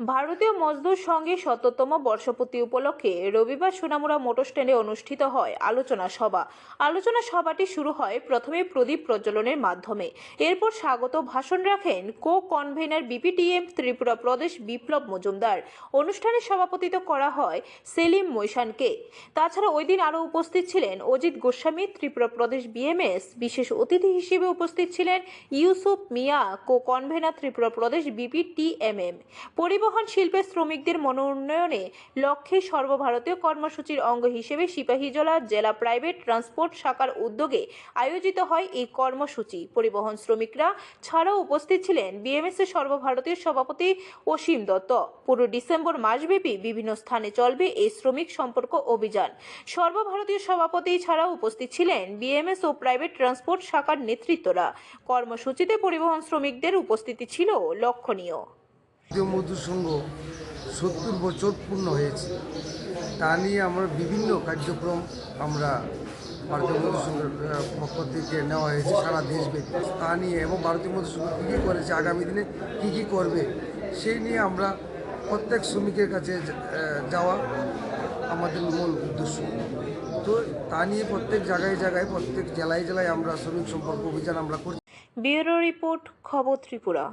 ভারতীয় মজদুর সঙ্গে শততম বর্ষপূর্তি উপলক্ষে রবিবার সোনামুড়া মোটর স্ট্যান্ডে অনুষ্ঠিত হয় আলোচনা সভা। আলোচনা সভাটি শুরু হয় প্রথমে প্রদীপ প্রজ্বলনের মাধ্যমে। এরপর স্বাগত ভাষণ রাখেন কো কনভেনার বিপিটিএম ত্রিপুরা প্রদেশ বিপ্লব মজুমদার। অনুষ্ঠানে সভাপতিত্ব করা হয় সেলিম মৈশানকে। তাছাড়া ওই দিন আরও উপস্থিত ছিলেন অজিত গোস্বামী, ত্রিপুরা প্রদেশ বিএমএস বিশেষ অতিথি হিসেবে উপস্থিত ছিলেন ইউসুফ মিয়া কো কনভেনার ত্রিপুরা প্রদেশ বিপিটিএমএম পরিবহন শিল্পে শ্রমিকদের মনোউন্নয়নে লক্ষ্যে সর্বভারতীয় কর্মসূচির অঙ্গ হিসেবে সিপাহীজলা জেলা প্রাইভেট ট্রান্সপোর্ট শাখার উদ্যোগে আয়োজিত হয় এই কর্মসূচি। পরিবহন শ্রমিকরা ছাড়াও উপস্থিত ছিলেন বিএমএস এর সর্বভারতীয় সভাপতি অসীম দত্ত। পুরো ডিসেম্বর মাসব্যাপী বিভিন্ন স্থানে চলবে এই শ্রমিক সম্পর্ক অভিযান। সর্বভারতীয় সভাপতি ছাড়াও উপস্থিত ছিলেন বিএমএস ও প্রাইভেট ট্রান্সপোর্ট শাখার নেতৃত্বরা। কর্মসূচিতে পরিবহন শ্রমিকদের উপস্থিতি ছিল লক্ষণীয়। জাতীয় মজদুর সংঘ সত্তর বছর পূর্ণ হয়েছে। তা নিয়ে আমরা বিভিন্ন কার্যক্রম আমরা ভারতীয় মজদুর সংঘের পক্ষ থেকে নেওয়া হয়েছে সারা দেশব্যাপী। তা নিয়ে এবং ভারতীয় সংঘ কী কী করেছে, আগামী দিনে কী কী করবে, সেই নিয়ে আমরা প্রত্যেক শ্রমিকের কাছে যাওয়া আমাদের মূল উদ্দেশ্য। তো তা নিয়ে প্রত্যেক জায়গায় জায়গায়, প্রত্যেক জেলায় জেলায় আমরা শ্রমিক সম্পর্ক অভিযান আমরা করছি। ব্যুরো রিপোর্ট, খবর ত্রিপুরা।